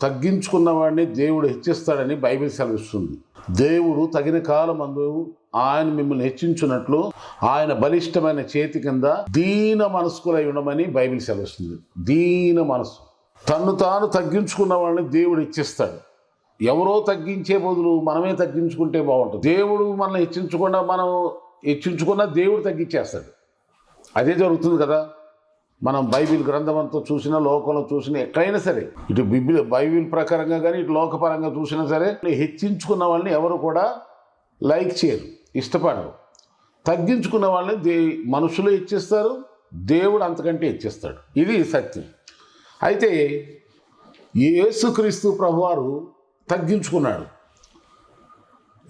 తగ్గించుకున్న వాడిని దేవుడు హెచ్చిస్తాడని బైబిల్ సెలవిస్తుంది. దేవుడు తగిన కాలమందు ఆయన మిమ్మల్ని హెచ్చించున్నట్లు ఆయన బలిష్టమైన చేతి కింద దీన మనస్కులై ఉండమని బైబిల్ సెలవిస్తుంది. దీన మనసు తన్ను తాను తగ్గించుకున్న వాళ్ళని దేవుడు హెచ్చిస్తాడు. ఎవరో తగ్గించే బదులు మనమే తగ్గించుకుంటే బాగుంటుంది. దేవుడు మనల్ని హెచ్చించకుండా మనం హెచ్చించుకున్న దేవుడు తగ్గించేస్తాడు. అదే జరుగుతుంది కదా? మనం బైబిల్ గ్రంథం చూసినా లోకంలో చూసినా ఎక్కడైనా సరే ఇటు బిబిల్ బైబిల్ ప్రకారంగా కానీ ఇటు లోకపరంగా చూసినా సరే హెచ్చించుకున్న వాళ్ళని ఎవరు కూడా లైక్ చేయరు ఇష్టపడరు. తగ్గించుకున్న వాళ్ళని దే మనుషులు హెచ్చిస్తారు దేవుడు అంతకంటే హెచ్చిస్తాడు. ఇది సత్యం. అయితే యేసుక్రీస్తు ప్రభువారు తగ్గించుకున్నాడు.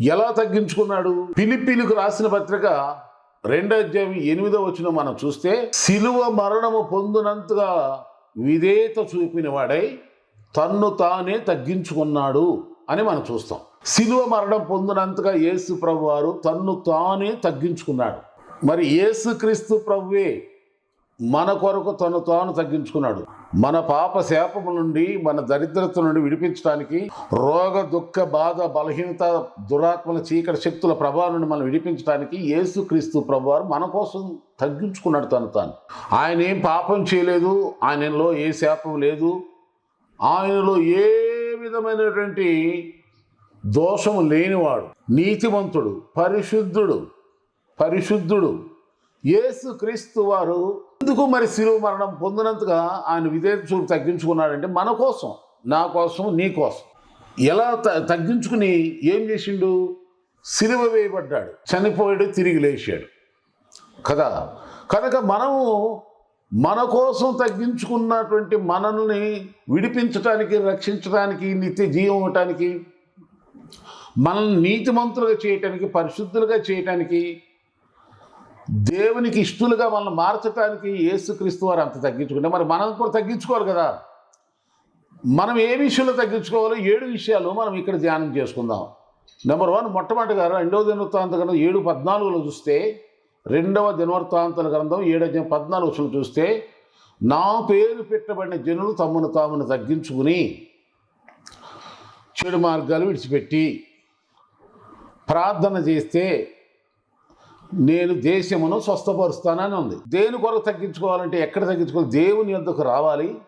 ఎలా తగ్గించుకున్నాడు? పిలిపిలికి రాసిన పత్రిక రెండో అధ్యాయం ఎనిమిదో వచ్చిన మనం చూస్తే సిలువ మరణము పొందినంతగా విధేయత చూపినవాడై తన్ను తానే తగ్గించుకున్నాడు అని మనం చూస్తాం. సిలువ మరణం పొందినంతగా యేసు ప్రభు వారు తన్ను తానే తగ్గించుకున్నాడు. మరి యేసు క్రీస్తు ప్రభువే మన కొరకు తను తాను తగ్గించుకున్నాడు. మన పాప శాపము నుండి మన దరిద్రత నుండి విడిపించడానికి రోగ దుఃఖ బాధ బలహీనత దురాత్మల చీకటి శక్తుల ప్రభావం నుండి మనం విడిపించడానికి యేసు క్రీస్తు ప్రభువారు మన కోసం తగ్గించుకున్నాడు తను తాను. ఆయన ఏం పాపం చేయలేదు ఆయనలో ఏ శాపం లేదు ఆయనలో ఏ విధమైనటువంటి దోషము లేనివాడు నీతిమంతుడు పరిశుద్ధుడు పరిశుద్ధుడు. యేసు క్రీస్తు వారు ఎందుకు మరి శిలువ మరణం పొందినంతగా ఆయన విధేయత చూపు తగ్గించుకున్నాడంటే మన కోసం నా కోసం నీ కోసం. ఎలా త- తగ్గించుకుని ఏం చేసిండు? సిలువ వేయబడ్డాడు చనిపోయాడు తిరిగి లేచాడు. కదా? కనుక మనము మన కోసం తగ్గించుకున్నటువంటి మనల్ని విడిపించటానికి రక్షించడానికి నిత్య జీవం ఇవ్వటానికి మనల్ని నీతిమంతులుగా చేయటానికి పరిశుద్ధులుగా చేయటానికి దేవునికి ఇష్టలుగా మనల్ని మార్చడానికి యేసుక్రీస్తు వారు అంత తగ్గించుకుంటే మరి మనం కూడా తగ్గించుకోవాలి కదా? మనం ఏ విషయంలో తగ్గించుకోవాలో ఏడు విషయాలు మనం ఇక్కడ ధ్యానం చేసుకుందాం. నెంబర్ వన్ మొట్టమొదటిగా రెండవ దినవృత్తాంత గ్రంథం ఏడు పద్నాలుగులో చూస్తే రెండవ దినవృత్తాంతల గ్రంథం ఏడవ పద్నాలుగు వచ్చిన చూస్తే నా పేరు పెట్టబడిన జనులు తమను తామును తగ్గించుకుని చెడు మార్గాలు విడిచిపెట్టి ప్రార్థన చేస్తే నేను దేశమును స్వస్థపరుస్తానని ఉంది. దేని కొరకు తగ్గించుకోవాలంటే ఎక్కడ తగ్గించుకోవాలి? దేవుని యొద్దకు రావాలి.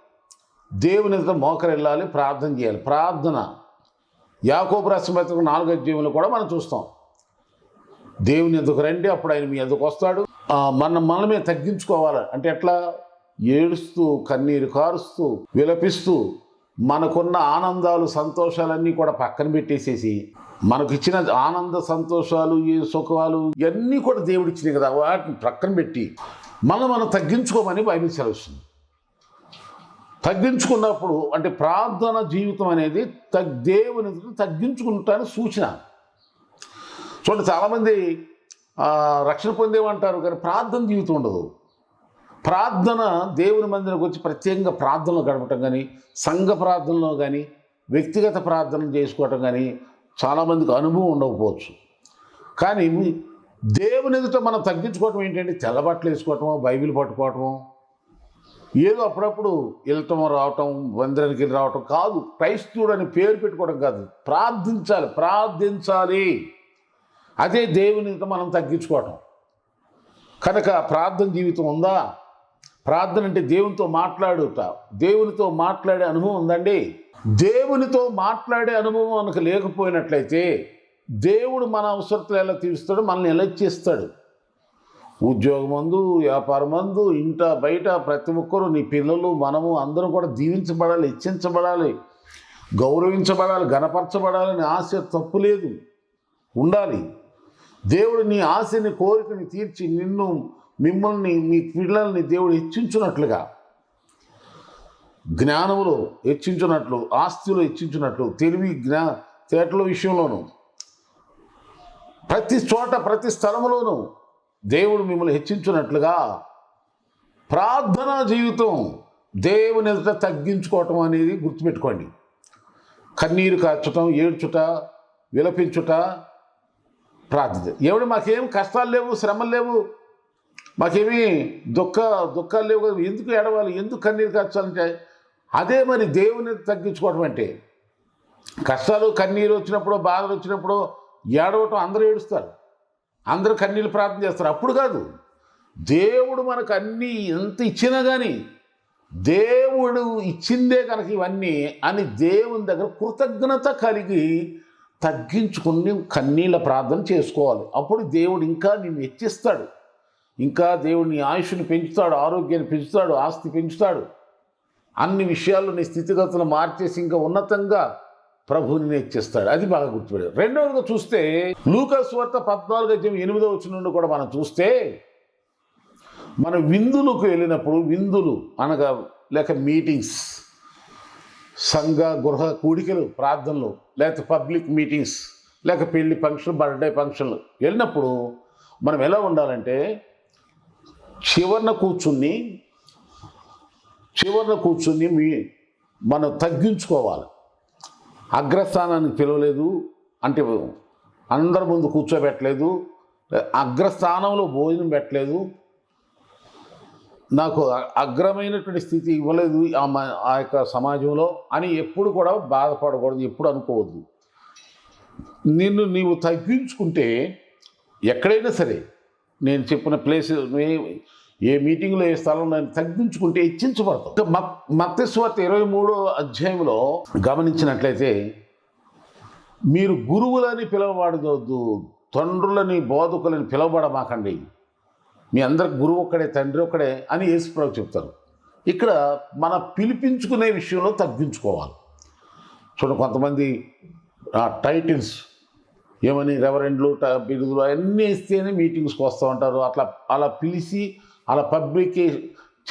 దేవుని ఎదుట మోకరెళ్ళాలి ప్రార్థన చేయాలి. ప్రార్థన. యాకోబు రాష్ట్రపతికి నాలుగు అధ్యాయంలో కూడా మనం చూస్తాం. దేవుని ఎందుకు రండి అప్పుడు ఆయన మీ ఎందుకు వస్తాడు. మన మనమే తగ్గించుకోవాలి. అంటే ఎట్లా? ఏడుస్తూ కన్నీరు కారుస్తూ విలపిస్తూ మనకున్న ఆనందాలు సంతోషాలన్నీ కూడా పక్కన పెట్టేసేసి మనకు ఇచ్చిన ఆనంద సంతోషాలు ఈ సుఖాలు ఇవన్నీ కూడా దేవుడు ఇచ్చినాయి కదా. వాటిని ప్రక్కన పెట్టి మనం మనం తగ్గించుకోమని బైబిల్ సెలవుస్తుంది. తగ్గించుకున్నప్పుడు అంటే ప్రార్థన జీవితం అనేది తగ్ దేవుని ఎదుట తగ్గించుకుంటానికి సూచన. చూడండి చాలామంది రక్షణ పొందేమంటారు కానీ ప్రార్థన జీవితం ఉండదు. ప్రార్థన దేవుని మందిరకు వచ్చి ప్రత్యేకంగా ప్రార్థనలు గడపటం కానీ సంఘ ప్రార్థనలో కానీ వ్యక్తిగత ప్రార్థనలు చేసుకోవటం కానీ చాలామందికి అనుభవం ఉండకపోవచ్చు. కానీ దేవుని ఎదుట మనం తగ్గించుకోవటం ఏంటంటే తెల్లబట్టలు వేసుకోవటమో బైబిల్ పట్టుకోవటమో ఏదో అప్పుడప్పుడు వెళ్ళటం రావటం వందరానికి రావటం కాదు. క్రైస్తవుడు అని పేరు పెట్టుకోవడం కాదు. ప్రార్థించాలి ప్రార్థించాలి. అదే దేవుని ఎదుట మనం తగ్గించుకోవటం. కనుక ప్రార్థన జీవితం ఉందా? ప్రార్థన అంటే దేవునితో మాట్లాడుట. దేవునితో మాట్లాడే అనుభవం ఉందండి. దేవునితో మాట్లాడే అనుభవం మనకు లేకపోయినట్లయితే దేవుడు మన అవసరతలు ఎలా తీరుస్తాడు మనల్ని ఎలా ఇచ్చేస్తాడు. ఉద్యోగం అందు వ్యాపారం మందు ఇంట బయట ప్రతి ఒక్కరూ నీ పిల్లలు మనము అందరం కూడా దీవించబడాలి హెచ్చించబడాలి గౌరవించబడాలి గణపరచబడాలని ఆశ తప్పు లేదు. ఉండాలి. దేవుడు నీ ఆశని కోరికని తీర్చి నిన్ను మిమ్మల్ని మీ పిల్లల్ని దేవుడు హెచ్చించున్నట్లుగా జ్ఞానములో హెచ్చించున్నట్లు ఆస్తిలో హెచ్చించున్నట్లు తెలివి జ్ఞా తేటల విషయంలోనూ ప్రతి చోట ప్రతి స్థలంలోనూ దేవుడు మిమ్మల్ని హెచ్చించున్నట్లుగా ప్రార్థనా జీవితం దేవుని ఎదుట తగ్గించుకోవటం అనేది గుర్తుపెట్టుకోండి. కన్నీరు కాచటం ఏడ్చుట విలపించుట ప్రార్థన ఏమిటి మాకేం కష్టాలు లేవు శ్రమలు లేవు మాకేమీ దుఃఖ దుఃఖాలు లేవు కదా. ఎందుకు ఏడవాలి? ఎందుకు కన్నీరు కాచాలంటే? అదే మరి దేవుని తగ్గించుకోవడం అంటే. కష్టాలు కన్నీరు వచ్చినప్పుడు బాధలు వచ్చినప్పుడు ఏడవటం అందరూ ఏడుస్తారు. అందరూ కన్నీళ్ళు ప్రార్థన చేస్తారు. అప్పుడు కాదు. దేవుడు మనకు అన్నీ ఎంత ఇచ్చినా కానీ దేవుడు ఇచ్చిందే కనుక ఇవన్నీ అని దేవుని దగ్గర కృతజ్ఞత కలిగి తగ్గించుకుని కన్నీళ్ళ ప్రార్థన చేసుకోవాలి. అప్పుడు దేవుడు ఇంకా నిన్ను హెచ్చిస్తాడు. ఇంకా దేవుడు నీ ఆయుష్ని పెంచుతాడు ఆరోగ్యాన్ని పెంచుతాడు ఆస్తి పెంచుతాడు. అన్ని విషయాల్లో నీ స్థితిగతులు మార్చేసి ఇంకా ఉన్నతంగా ప్రభువుని నేర్చేస్తాడు. అది బాగా గుర్తుపెట్టాడు రెండవదిగా చూస్తే లూకస్ వార్త పద్నాలుగు అధ్యయం ఎనిమిదో వచ్చిన నుండి కూడా మనం చూస్తే మన విందులకు వెళ్ళినప్పుడు విందులు అనగా లేక మీటింగ్స్ సంఘ గృహ కూడికలు ప్రార్థనలు లేక పబ్లిక్ మీటింగ్స్ లేక పెళ్ళి ఫంక్షన్ బర్త్డే ఫంక్షన్లు వెళ్ళినప్పుడు మనం ఎలా ఉండాలంటే చివరన కూర్చుని చివరన కూర్చుని మీ మనం తగ్గించుకోవాలి. అగ్రస్థానానికి పిలవలేదు అంటే అందరి ముందు కూర్చోబెట్టలేదు అగ్రస్థానంలో భోజనం పెట్టలేదు. నాకు అగ్రమైనటువంటి స్థితి ఇవ్వలేదు ఆ ఆ యొక్క సమాజంలో అని ఎప్పుడు కూడా బాధపడకూడదు ఎప్పుడు అనుకోవద్దు. నిన్ను నీవు తగ్గించుకుంటే ఎక్కడైనా సరే నేను చెప్పిన ప్లేస్ ఏ మీటింగ్లో ఏ స్థలంలో నేను తగ్గించుకుంటే హెచ్చించబడతాం మత్స్వార్త ఇరవై మూడో అధ్యాయంలో గమనించినట్లయితే మీరు గురువులని పిలవబడవద్దు తండ్రులని బోధకులని పిలవబడమాకండి. మీ అందరికి గురువు ఒక్కడే తండ్రి ఒక్కడే అని యేసుప్రభు చెప్తారు. ఇక్కడ మన పిలిపించుకునే విషయంలో తగ్గించుకోవాలి. చూడండి కొంతమంది టైటిల్స్ ఏమని రెవరెండ్లు ట- బిరుదులు అన్నీ ఇస్తేనే మీటింగ్స్కి వస్తూ ఉంటారు. అట్లా అలా పిలిచి అలా పబ్లిక్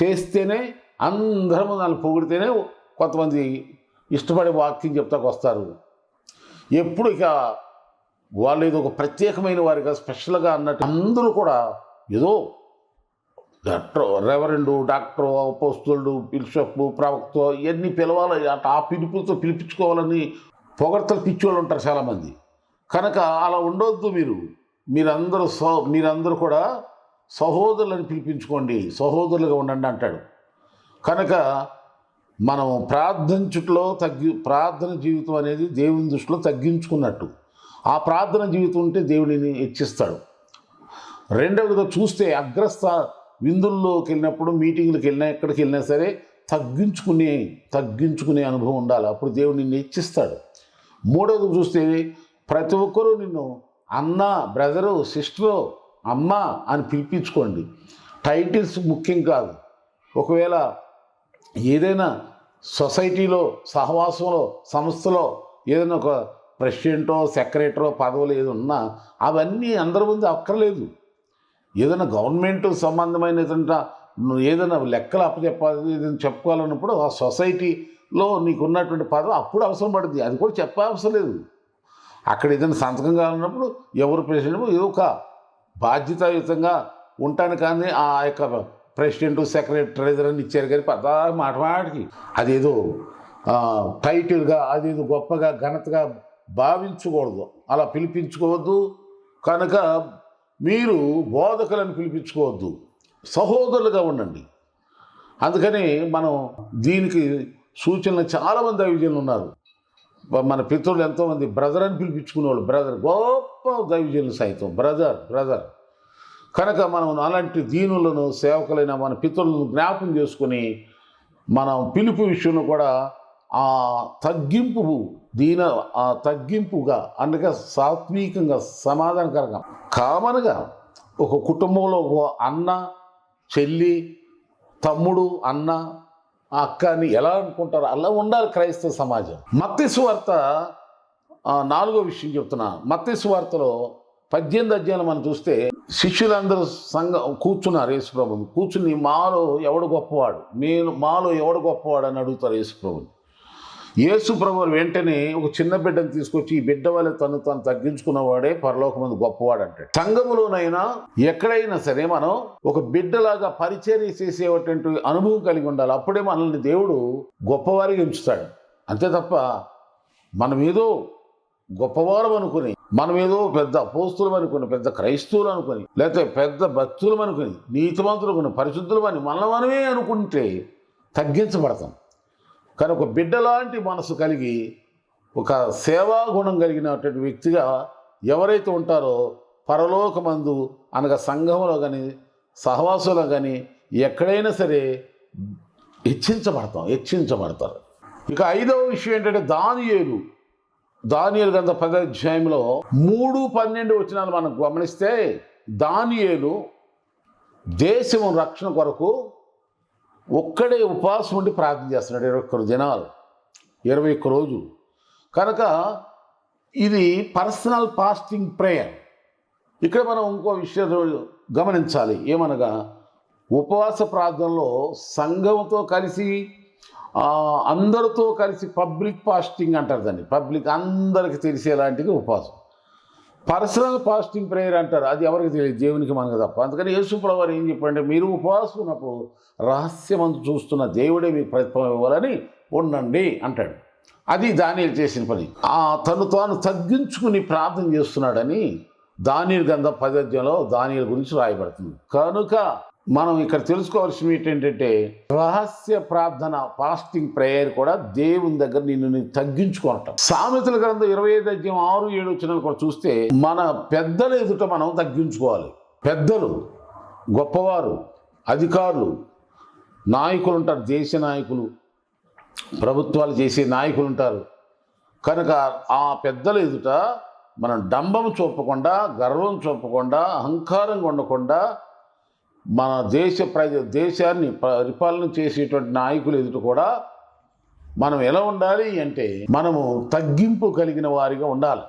చేస్తేనే అందరం దాన్ని పొగిడితేనే కొంతమంది ఇష్టపడే వాక్యం చెప్తాకు వస్తారు. ఎప్పుడు ఇక వాళ్ళు ఏదో ఒక ప్రత్యేకమైన వారిగా స్పెషల్గా అన్నట్టు అందరూ కూడా ఏదో డాక్టర్ రెవరెండు డాక్టర్ పోస్తుడు బిషప్ ప్రవక్త ఇవన్నీ పిలవాలి. అట్లా ఆ పిలుపుతో పిలిపించుకోవాలని పొగడ్తలు వాళ్ళు ఉంటారు చాలామంది. కనుక అలా ఉండొద్దు మీరు. మీరందరూ సో మీరందరూ కూడా సహోదరులను పిలిపించుకోండి. సహోదరులుగా ఉండండి అంటాడు. కనుక మనం ప్రార్థించుట్లో తగ్గి ప్రార్థన జీవితం అనేది దేవుని దృష్టిలో తగ్గించుకున్నట్టు. ఆ ప్రార్థన జీవితం ఉంటే దేవుడిని హెచ్చిస్తాడు. రెండవదిగా చూస్తే అగ్రస్థ విందుల్లోకి వెళ్ళినప్పుడు మీటింగ్లకు వెళ్ళినా ఎక్కడికి వెళ్ళినా సరే తగ్గించుకునే తగ్గించుకునే అనుభవం ఉండాలి. అప్పుడు దేవుడు నిన్ను హెచ్చిస్తాడు. మూడవది చూస్తే ప్రతి ఒక్కరూ నిన్ను అన్న బ్రదరు సిస్టరు అమ్మ అని పిలిపించుకోండి. టైటిల్స్ ముఖ్యం కాదు. ఒకవేళ ఏదైనా సొసైటీలో సహవాసంలో సంస్థలో ఏదైనా ఒక ప్రెసిడెంటో సెక్రటరో పదవులు ఏది ఉన్నా అవన్నీ అందరి ముందు అక్కర్లేదు. ఏదైనా గవర్నమెంట్ సంబంధమైన నువ్వు ఏదైనా లెక్కలు అప్పచెప్పాలి ఏదైనా చెప్పుకోవాలన్నప్పుడు ఆ సొసైటీలో నీకున్నటువంటి పదవి అప్పుడు అవసరం పడుతుంది అది కూడా చెప్పవసరం లేదు. అక్కడ ఏదైనా సంతకం కావాలన్నప్పుడు ఎవరు ప్రెసిడెంట్ ఏదో ఒక బాధ్యతాయుతంగా ఉంటాను కానీ ఆ యొక్క ప్రెసిడెంట్ సెక్రటరీ ట్రెజర్ అని ఇచ్చారు కానీ పెద్ద మాట మాటికి అదేదో టైటిల్గా అదేదో గొప్పగా ఘనతగా భావించకూడదు. అలా పిలిపించుకోవద్దు. కనుక మీరు బోధకులను పిలిపించుకోవద్దు. సహోదరులుగా ఉండండి. అందుకని మనం దీనికి సూచనలు చాలామంది దైవజనులు ఉన్నారు. మన పితృలు ఎంతోమంది బ్రదర్ అని పిలిపించుకునేవాళ్ళు. బ్రదర్ గొప్ప దైవజనులు సైతం. Brother brother. కనుక మనం అలాంటి దీనులను సేవకులైన మన పితృలను జ్ఞాపం చేసుకుని మనం పిలుపు విషయంలో కూడా ఆ తగ్గింపు దీన ఆ తగ్గింపుగా అనగా సాత్వికంగా సమాధానకరంగా కామన్గా ఒక కుటుంబంలో ఒక అన్న చెల్లి తమ్ముడు అన్న ఆ అక్కని ఎలా అనుకుంటారో అలా ఉండాలి క్రైస్తవ సమాజం. మత్తి సువార్త నాలుగో విషయం చెప్తున్నా. మత్తి సువార్తలో పద్దెనిమిది అధ్యయనం మనం చూస్తే శిష్యులందరూ సంఘం కూర్చున్నారు యేసుప్రభుని. కూర్చుని మాలో ఎవడు గొప్పవాడు? నేను మాలో ఎవడు గొప్పవాడు అని అడుగుతారు యేసుప్రభుని. యేసుప్రభు వెంటనే ఒక చిన్న బిడ్డను తీసుకొచ్చి ఈ బిడ్డ వల్ల తను తను తగ్గించుకున్నవాడే పరలోకమందు గొప్పవాడు అంటాడు. సంఘములోనైనా ఎక్కడైనా సరే మనం ఒక బిడ్డలాగా పరిచర్య చేసేటువంటి అనుభవం కలిగి ఉండాలి. అప్పుడే మనల్ని దేవుడు గొప్పవారిగా ఎంచుతాడు. అంతే తప్ప మనం ఏదో గొప్పవారం అనుకుని మనం ఏదో పెద్ద అపోస్తులం అనుకుని పెద్ద క్రైస్తవులు అనుకుని లేకపోతే పెద్ద భక్తులం అనుకుని నీతిమంతులు అనుకుని పరిశుద్ధులు అని మనం మనమే అనుకుంటే తగ్గించబడతాం. కానీ ఒక బిడ్డ లాంటి మనసు కలిగి ఒక సేవా గుణం కలిగినటువంటి వ్యక్తిగా ఎవరైతే ఉంటారో పరలోకమందు అనగా సంఘంలో కానీ సహవాసంలో కానీ ఎక్కడైనా సరే హెచ్చించబడతాం హెచ్చించబడతారు. ఇక ఐదవ విషయం ఏంటంటే దానియేలు. దానియేలు గంధ పద అధ్యాయంలో మూడు పన్నెండు వచనాలు మనం గమనిస్తే దానియేలు దేశం రక్షణ కొరకు ఒక్కడే ఉపవాసం ఉండి ప్రార్థన చేస్తున్నాడు ఇరవై ఒక్క జనాలు. ఇరవై ఒక్క రోజు కనుక ఇది పర్సనల్ ఫాస్టింగ్ ప్రేయర్. ఇక్కడ మనం ఇంకో విషయం గమనించాలి. ఏమనగా ఉపవాస ప్రార్థనలో సంఘంతో కలిసి అందరితో కలిసి పబ్లిక్ ఫాస్టింగ్ అంటారు దాన్ని. పబ్లిక్ అందరికి తెలిసేలాంటిది ఉపవాసం. పర్సనల్ ఫాస్టింగ్ ప్రేయర్ అంటారు. అది ఎవరికి తెలియదు. దేవునికి మనకు తప్ప. అందుకని యేసుప్రభు వారు ఏం చెప్పంటే మీరు ఉపవాసం ఉన్నప్పుడు రహస్యమందు చూస్తున్న దేవుడే మీకు ప్రతిఫలం ఇవ్వాలని ఉండండి అంటాడు. అది దానియలు చేసిన పని. ఆ తను తాను తగ్గించుకుని ప్రార్థన చేస్తున్నాడని దానియలు గంధ పదజ్యంలో దానియల గురించి రాయబడుతుంది. కనుక మనం ఇక్కడ తెలుసుకోవాల్సిన ఏంటంటే రహస్య ప్రార్థన ఫాస్టింగ్ ప్రేయర్ కూడా దేవుని దగ్గర నిన్ను నేను తగ్గించుకోవటం. సామెతల గ్రంథం ఇరవై ఐదు అధ్యాయం ఆరు ఏడు వచ్చిన కూడా చూస్తే మన పెద్దల ఎదుట మనం తగ్గించుకోవాలి. పెద్దలు గొప్పవారు అధికారులు నాయకులు ఉంటారు దేశ నాయకులు ప్రభుత్వాలు చేసే నాయకులు ఉంటారు. కనుక ఆ పెద్దల ఎదుట మనం డంబం చూపకుండా గర్వం చూపకుండా అహంకారంగా ఉండకుండా మన దేశ ప్రజ దేశాన్ని పరిపాలన చేసేటువంటి నాయకులు ఎదుట కూడా మనం ఎలా ఉండాలి అంటే మనము తగ్గింపు కలిగిన వారిగా ఉండాలి.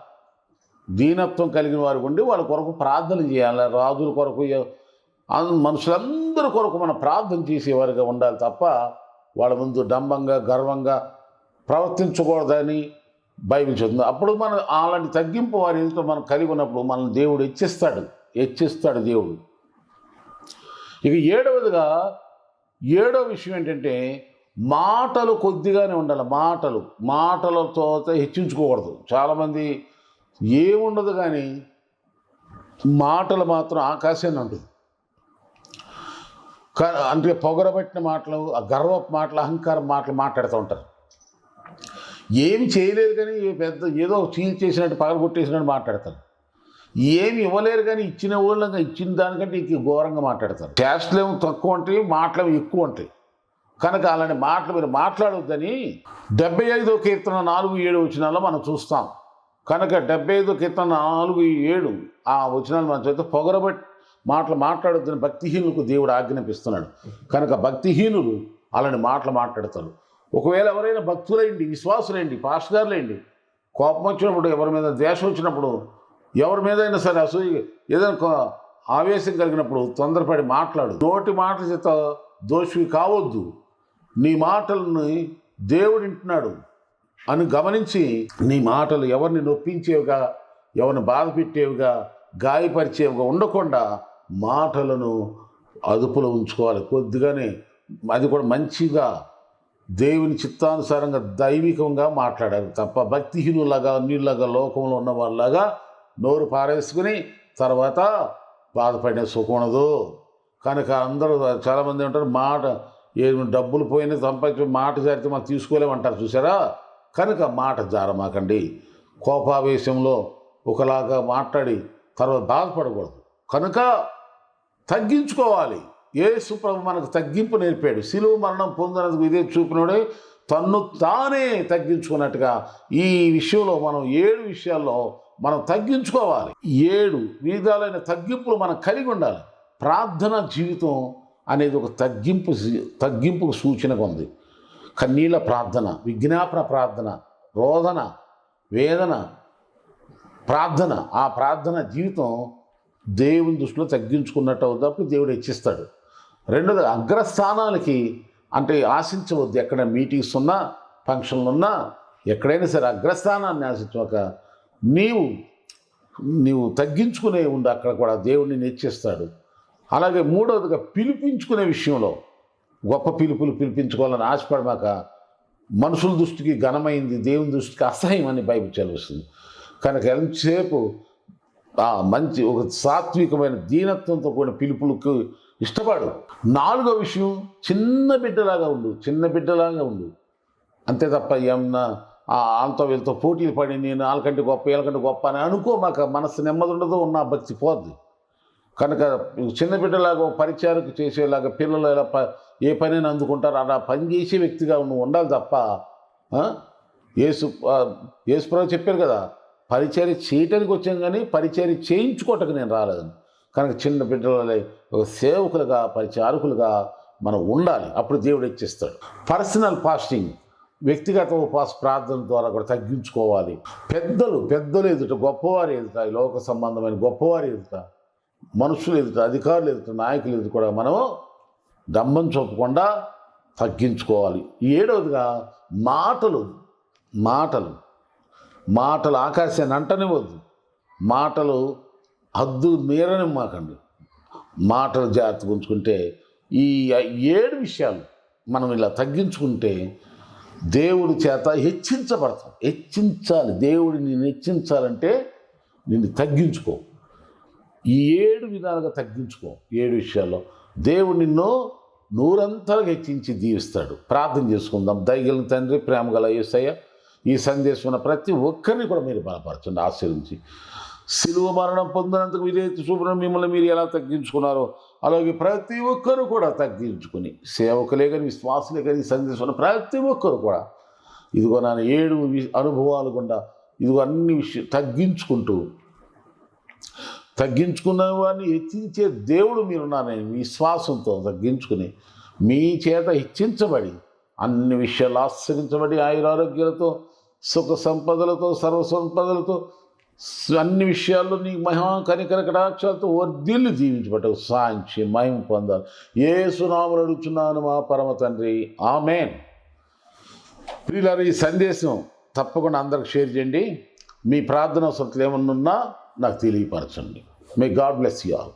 దీనత్వం కలిగిన వారికి ఉండి వాళ్ళ కొరకు ప్రార్థన చేయాలి. రాజుల కొరకు మనుషులందరి కొరకు మనం ప్రార్థన చేసేవారిగా ఉండాలి తప్ప వాళ్ళ ముందు డంబంగా గర్వంగా ప్రవర్తించకూడదని బైబిల్ అప్పుడు మనం అలాంటి తగ్గింపు వారి ఎదుట మనం కలిగి ఉన్నప్పుడు మనం దేవుడు హెచ్చిస్తాడు. హెచ్చిస్తాడు దేవుడు. ఇక ఏడవదిగా ఏడవ విషయం ఏంటంటే మాటలు కొద్దిగానే ఉండాలి. మాటలు మాటలతో హెచ్చించుకోకూడదు. చాలామంది ఏముండదు కానీ మాటలు మాత్రం ఆకాశాన్ని ఉంటుంది క అంటే పొగరబట్టిన మాటలు ఆ గర్వపు మాటలు అహంకారం మాటలు మాట్లాడుతూ ఉంటారు. ఏం చేయలేదు కానీ పెద్ద ఏదో చీల్ చేసినట్టు పగలగొట్టేసినట్టు మాట్లాడతారు. ఏమి ఇవ్వలేరు కానీ ఇచ్చిన వాళ్ళగా ఇచ్చిన దానికంటే ఇంక ఘోరంగా మాట్లాడతారు. ట్యాక్స్లు ఏమో తక్కువ ఉంటాయి మాటలు ఎక్కువ ఉంటాయి. కనుక అలాంటి మాటలు మీరు మాట్లాడొద్దని డెబ్బై ఐదో కీర్తన నాలుగు ఏడు వచనాల్లో మనం చూస్తాం. కనుక డెబ్బై ఐదో కీర్తన నాలుగు ఏడు ఆ వచనాలు మనం చూస్తే పొగరబట్టి మాటలు మాట్లాడొద్దని భక్తిహీనులకు దేవుడు ఆజ్ఞాపిస్తున్నాడు. కనుక భక్తిహీనులు అలాంటి మాటలు మాట్లాడతారు. ఒకవేళ ఎవరైనా భక్తులైండి విశ్వాసులైండి పాస్టర్లైండి కోపం వచ్చినప్పుడు ఎవరి మీద ద్వేషం వచ్చినప్పుడు ఎవరి మీద అయినా సరే అసూయ ఏదైనా కో- ఆవేశం కలిగినప్పుడు తొందరపడి మాట్లాడు. నోటి మాటల చేత దోషివి కావద్దు. నీ మాటలని దేవుడు వింటున్నాడు అని గమనించి నీ మాటలు ఎవరిని నొప్పించేవిగా ఎవరిని బాధ పెట్టేవిగా గాయపరిచేవిగా ఉండకుండా మాటలను అదుపులో ఉంచుకోవాలి. కొద్దిగానే అది కూడా మంచిగా దేవుని చిత్తానుసారంగా దైవికంగా మాట్లాడాలి తప్ప భక్తిహీనులాగా నీళ్ళగా లోకంలో ఉన్న వాళ్ళలాగా నోరు పారేసుకుని తర్వాత బాధపడిన సుఖం ఉండదు. కనుక అందరూ చాలామంది ఉంటారు మాట డబ్బులు పోయినా సంపాదించి మాట జారితే మనం తీసుకోలేమంటారు చూసారా? కనుక మాట జారమాకండి కోపావేశంలో ఒకలాగా మాట్లాడి తర్వాత బాధపడకూడదు. కనుక తగ్గించుకోవాలి. యేసు ప్రభు మనకు తగ్గింపు నేర్పాడు. సిలువ మరణం పొందినందుకు ఇదే చూపినోడే తన్ను తానే తగ్గించుకున్నట్టుగా ఈ విషయంలో మనం ఏడు విషయాల్లో మనం తగ్గించుకోవాలి. ఏడు విధాలైన తగ్గింపులు మనం కలిగి ఉండాలి. ప్రార్థన జీవితం అనేది ఒక తగ్గింపు తగ్గింపుకు సూచనగా ఉంది. కన్నీళ్ళ ప్రార్థన విజ్ఞాపన ప్రార్థన రోదన వేదన ప్రార్థన ఆ ప్రార్థన జీవితం దేవుని దృష్టిలో తగ్గించుకున్నట్టు అవుతాప్పుడు దేవుడు హెచ్చిస్తాడు. రెండోది అగ్రస్థానాలకి అంటే ఆశించవద్దు ఎక్కడ మీటింగ్స్ ఉన్నా ఫంక్షన్లు ఉన్నా ఎక్కడైనా సరే అగ్రస్థానాన్ని ఆశించక నీవు నీవు తగ్గించుకునే ఉండి అక్కడ కూడా దేవుడిని నేర్చేస్తాడు. అలాగే మూడవదిగా పిలిపించుకునే విషయంలో గొప్ప పిలుపులు పిలిపించుకోవాలని ఆశపడమాక మనుషుల దృష్టికి ఘనమైంది దేవుని దృష్టికి అసహ్యం అని బైబిల్ చదివిస్తుంది కనుక ఎంతసేపు ఆ మంచి ఒక సాత్వికమైన దీనత్వంతో కూడిన పిలుపులకు ఇష్టపడు. నాలుగో విషయం చిన్న బిడ్డలాగా ఉండు చిన్న బిడ్డలాగా ఉండు. అంతే తప్ప ఏమన్నా వాళ్ళతో వీళ్ళతో పోటీలు పడి నేను వాళ్ళకంటే గొప్ప వీళ్ళకంటే గొప్ప అని అనుకో మాకు మనసు నెమ్మది ఉండదు ఉన్న భక్తి పోద్ది. కనుక చిన్న బిడ్డలాగా పరిచారకు చేసేలాగా పిల్లలు ఎలా ప ఏ పనిని అందుకుంటారో అలా పని చేసే వ్యక్తిగా నువ్వు ఉండాలి తప్ప ఏసు యేసు యేసుప్రభు చెప్పారు కదా పరిచర్య చేయటానికి వచ్చాం కానీ పరిచర్య చేయించుకోవటానికి నేను రాలేదని. కనుక చిన్న బిడ్డల ఒక సేవకులుగా పరిచారకులుగా మనం ఉండాలి. అప్పుడు దేవుడు ఇచ్చేస్తాడు పర్సనల్ ఫాస్టింగ్ వ్యక్తిగత ఉపవాస ప్రార్థన ద్వారా కూడా తగ్గించుకోవాలి. పెద్దలు పెద్దలు ఎదుట గొప్పవారు ఎదుట ఈ లోక సంబంధమైన గొప్పవారు ఎదుట మనుషులు ఎదుట అధికారులు ఎదుట నాయకులు ఎదుట కూడా మనం దమ్మం చూపకుండా తగ్గించుకోవాలి. ఏడవదిగా మాటలు మాటలు మాటలు ఆకాశాన్ని అంటనివ్వద్దు. మాటలు హద్దు మీరనివ్వకండి. మాటలు జాగ్రత్తగా ఉంచుకుంటే ఈ ఏడు విషయాలు మనం ఇలా తగ్గించుకుంటే దేవుడి చేత హెచ్చించబడతాం హెచ్చించాలి. దేవుడిని నేను హెచ్చించాలంటే నిన్ను తగ్గించుకో. ఈ ఏడు విధాలుగా తగ్గించుకో ఏడు విషయాల్లో. దేవుడు నిన్ను నూరంతలుగా హెచ్చించి దీవిస్తాడు. ప్రార్థన చేసుకుందాం. దయగలిగిన తండ్రి ప్రేమ గల ఈ సందేశం ఉన్న ప్రతి ఒక్కరిని కూడా మీరు బలపరచండి ఆశీర్వించి సిలువ మరణం పొందినందుకు విధేయత శుభ్రం మిమ్మల్ని మీరు ఎలా తగ్గించుకున్నారో అలాగే ప్రతి ఒక్కరు కూడా తగ్గించుకుని సేవకులే కానీ విశ్వాసులే కానీ సందేశం ప్రతి ఒక్కరు కూడా ఇదిగో నా ఏడు అనుభవాలు గుండా ఇదిగో అన్ని విషయం తగ్గించుకుంటూ తగ్గించుకున్న వాడిని హెచ్చించే దేవుడు మీరున్నారని విశ్వాసంతో తగ్గించుకుని మీ చేత హెచ్చించబడి అన్ని విషయాలు ఆశ్రయించబడి ఆయురారోగ్యాలతో సుఖ సంపదలతో సర్వ సంపదలతో అన్ని విషయాల్లో నీ మహిమ కనికర కటాక్షాలతో వర్ధిల్లు జీవించబట్ట సాంచి మహిమ పొందాలి. ఏ సునాములు అడుగుతున్నాను మా పరమ తండ్రి. ఆమెన్. ప్రియులారు ఈ సందేశం తప్పకుండా అందరికి షేర్ చేయండి. మీ ప్రార్థన అవసరాలు ఏమన్నా ఉన్నా నాకు తెలియపరచండి. May God bless you all.